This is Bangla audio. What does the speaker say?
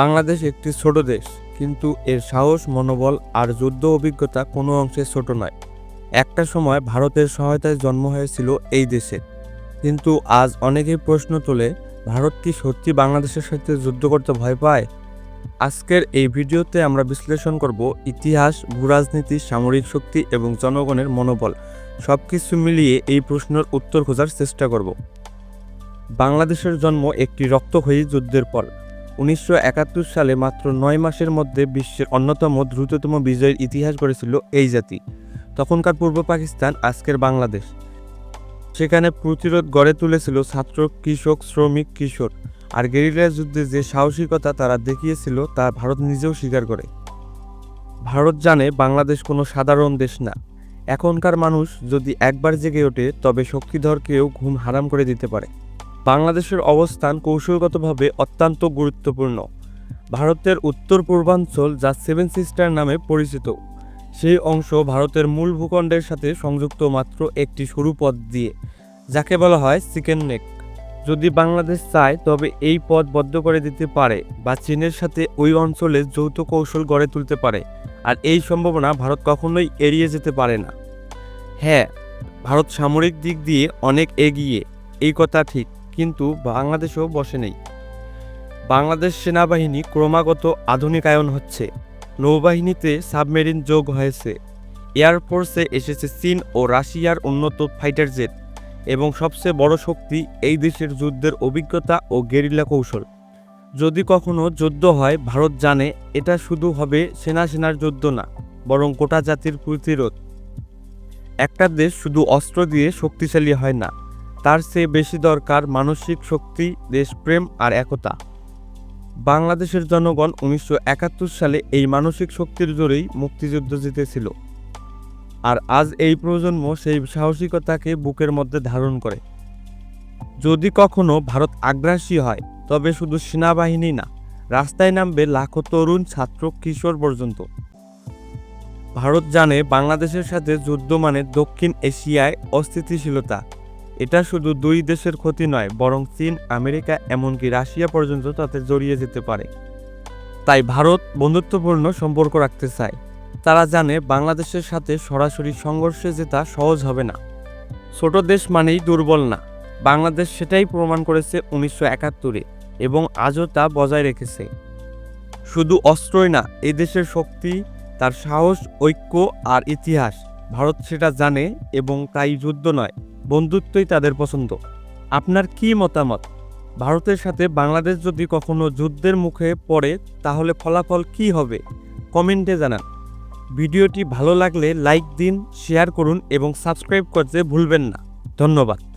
বাংলাদেশ একটি ছোট দেশ, কিন্তু এর সাহস, মনোবল আর যুদ্ধ অভিজ্ঞতা কোনো অংশে ছোট নয়। একটা সময় ভারতের সহায়তায় জন্ম হয়েছিল এই দেশে। কিন্তু আজ অনেকেই প্রশ্ন তোলে, ভারত কি সত্যি বাংলাদেশের সাথে যুদ্ধ করতে ভয় পায়? আজকের এই ভিডিওতে আমরা বিশ্লেষণ করব ইতিহাস, ভূরাজনীতি, সামরিক শক্তি এবং জনগণের মনোবল। সব কিছু মিলিয়ে এই প্রশ্নের উত্তর খোঁজার চেষ্টা করব। বাংলাদেশের জন্ম একটি রক্তক্ষয়ী যুদ্ধের পর। উনিশশো একাত্তর সালে মাত্র নয় মাসের মধ্যে বিশ্বের অন্যতম দ্রুততম বিজয়ের ইতিহাস গড়েছিল এই জাতি। তখনকার পূর্ব পাকিস্তান, আজকের বাংলাদেশ। সেখানে প্রতিরোধ গড়ে তুলেছিল ছাত্র, কৃষক, শ্রমিক, কিশোর। আর গেরিলা যুদ্ধে যে সাহসিকতা তারা দেখিয়েছিল, তা ভারত নিজেও স্বীকার করে। ভারত জানে বাংলাদেশ কোনো সাধারণ দেশ না। এখনকার মানুষ যদি একবার জেগে ওঠে, তবে শক্তিধরকেও ঘুম হারাম করে দিতে পারে। বাংলাদেশের অবস্থান কৌশলগতভাবে অত্যন্ত গুরুত্বপূর্ণ। ভারতের উত্তর পূর্বাঞ্চল যা সেভেন সিস্টার নামে পরিচিত। সেই অংশ ভারতের মূল ভূখণ্ডের সাথে সংযুক্ত মাত্র একটি সরু পথ দিয়ে, যাকে বলা হয় চিকেন নেক। যদি বাংলাদেশ চায়, তবে এই পথ বদ্ধ করে দিতে পারে বা চীনের সাথে ওই অঞ্চলে যৌথ কৌশল গড়ে তুলতে পারে। আর এই সম্ভাবনা ভারত কখনোই এড়িয়ে যেতে পারে না। হ্যাঁ ভারত সামরিক দিক দিয়ে অনেক এগিয়ে। এই কথা ঠিক। কিন্তু বাংলাদেশও বসে নেই। বাংলাদেশ সেনাবাহিনী ক্রমাগত আধুনিকায়ন হচ্ছে। নৌবাহিনীতে সাবমেরিন যোগ হয়েছে। এয়ারফোর্সে এসেছে চীন ও রাশিয়ার উন্নত ফাইটার জেট এবং সবচেয়ে বড় শক্তি এই দেশের যুদ্ধের অভিজ্ঞতা ও গেরিলা কৌশল। যদি কখনো যুদ্ধ হয়, ভারত জানে এটা শুধু হবে সেনা সেনার যুদ্ধ না, বরং গোটা জাতির প্রতিরোধ। একটা দেশ শুধু অস্ত্র দিয়ে শক্তিশালী হয় না। তার চেয়ে বেশি দরকার মানসিক শক্তি, দেশপ্রেম আর একতা। বাংলাদেশের জনগণ উনিশশো একাত্তর সালে এই মানসিক শক্তির জোরেই মুক্তিযুদ্ধ জিতেছিল। আর আজ এই প্রজন্ম সেই সাহসিকতাকে বুকের মধ্যে ধারণ করে। যদি কখনো ভারত আগ্রাসী হয়, তবে শুধু সেনাবাহিনী না, রাস্তায় নামবে লাখো তরুণ, ছাত্র, কিশোর পর্যন্ত। ভারত জানে বাংলাদেশের সাথে যুদ্ধ মানে দক্ষিণ এশিয়ায় অস্থিতিশীলতা। এটা শুধু দুই দেশের ক্ষতি নয়, বরং চীন, আমেরিকা, এমনকি রাশিয়া পর্যন্ত তাতে জড়িয়ে যেতে পারে। তাই ভারত বন্ধুত্বপূর্ণ সম্পর্ক রাখতে চায়। তারা জানে বাংলাদেশের সাথে সরাসরি সংঘর্ষে জেতা সহজ হবে না। ছোট দেশ মানেই দুর্বল না। বাংলাদেশ সেটাই প্রমাণ করেছে উনিশশো একাত্তরে, এবং আজও তা বজায় রেখেছে। শুধু অস্ত্রই না এই দেশের শক্তি, তার সাহস, ঐক্য আর ইতিহাস, ভারত সেটা জানে এবং তাই যুদ্ধ নয়। বন্ধুত্বই তাদের পছন্দ। আপনার কি মতামত? ভারতের সাথে বাংলাদেশ যদি কখনো যুদ্ধের মুখে পড়ে, তাহলে ফলাফল কি হবে? কমেন্টে জানান। ভিডিওটি ভালো লাগলে লাইক দিন, শেয়ার করুন এবং সাবস্ক্রাইব করতে ভুলবেন না। ধন্যবাদ।